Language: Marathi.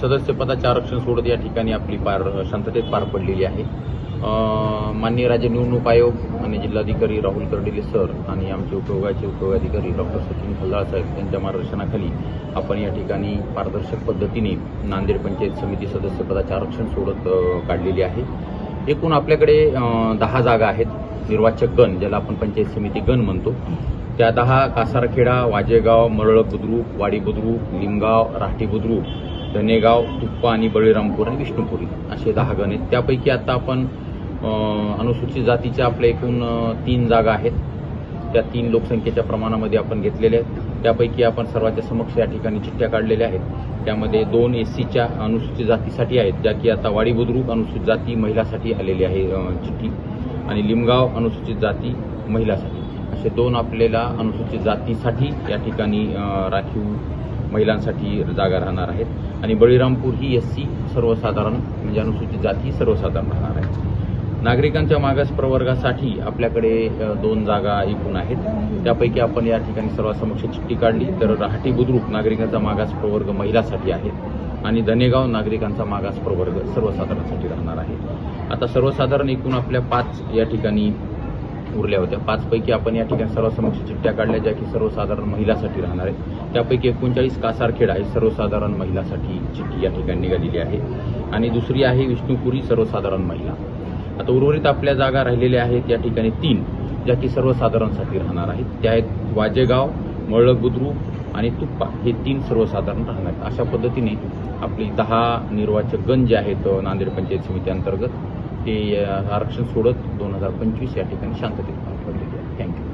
सदस्यपदाचे आरक्षण सोडत या ठिकाणी आपली पार शांततेत पार पडलेली आहे. माननीय राज्य निवडणूक आयोग आणि जिल्हाधिकारी राहुल कर्डिले सर आणि आमचे उपयोगाचे उपयोगाधिकारी डॉक्टर सचिन खल्लाळ साहेब यांच्या मार्गदर्शनाखाली आपण या ठिकाणी पारदर्शक पद्धतीने नांदेड पंचायत समिती सदस्यपदाचे आरक्षण सोडत काढलेली आहे. एकूण आपल्याकडे दहा जागा आहेत. निर्वाचक गण ज्याला आपण पंचायत समिती गण म्हणतो. त्या दहा कासारखेडा वाजेगाव मरळ बुद्रुक वाडी बुद्रुक लिमगाव राहटी बुद्रुक धनेगाव तुप्पा आणि बळीरामपूर आणि विष्णुपुरी असे दहा गण आहेत. त्यापैकी आता आपण अनुसूचित जातीच्या आपल्या एकूण तीन जागा आहेत. त्या तीन लोकसंख्येच्या प्रमाणामध्ये आपण घेतलेल्या आहेत. त्यापैकी आपण सर्वांच्या समक्ष या ठिकाणी चिठ्ठ्या काढलेल्या आहेत. त्यामध्ये दोन एस सीच्या अनुसूचित जातीसाठी आहेत ज्या की आता वाडी बुद्रुक अनुसूचित जाती महिलासाठी आलेली आहे चिठ्ठी. आणि लिमगाव अनुसूचित जाती महिलासाठी. असे दोन आपल्याला अनुसूचित जातीसाठी या ठिकाणी राखीव महिलांसाठी जागा राहणार आहेत. आणि बळीरामपूर ही एस सी सर्वसाधारण म्हणजे अनुसूचित जाती सर्वसाधारण राहणार आहे नागरिकांच्या मागास प्रवर्गासाठी आपल्याकडे दोन जागा एकूण आहेत. त्यापैकी आपण या ठिकाणी सर्वांसमक्ष चिठ्ठी काढली तर रहाटी बुद्रुक नागरिकांचा मागास प्रवर्ग महिलासाठी आहे आणि धनेगाव नागरिकांचा मागास प्रवर्ग सर्वसाधारणसाठी राहणार आहे. आता सर्वसाधारण एकूण आपल्या पाच या ठिकाणी उरल्या होत्या. पाचपैकी आपण या ठिकाणी सर्वसमक्ष चिठ्ठ्या काढल्या ज्या की सर्वसाधारण महिलासाठी राहणार आहे त्यापैकी एकोणचाळीस कासारखेड आहे सर्वसाधारण महिलासाठी चिठ्ठी या ठिकाणी निघालेली आहे. आणि दुसरी आहे विष्णुपुरी सर्वसाधारण महिला. आता उर्वरित आपल्या जागा राहिलेल्या आहेत या ठिकाणी तीन ज्या की सर्वसाधारणसाठी राहणार आहेत. त्या आहेत वाजेगाव मळक बुद्रुक आणि तुप्पा. हे तीन सर्वसाधारण राहणार आहेत. अशा पद्धतीने आपली दहा निर्वाचक गण जे आहेत नांदेड पंचायत समिती अंतर्गत ते आरक्षण सोडत दोन हजार पंचवीस या ठिकाणी शांततेत पार पडलेली आहे. थँक्यू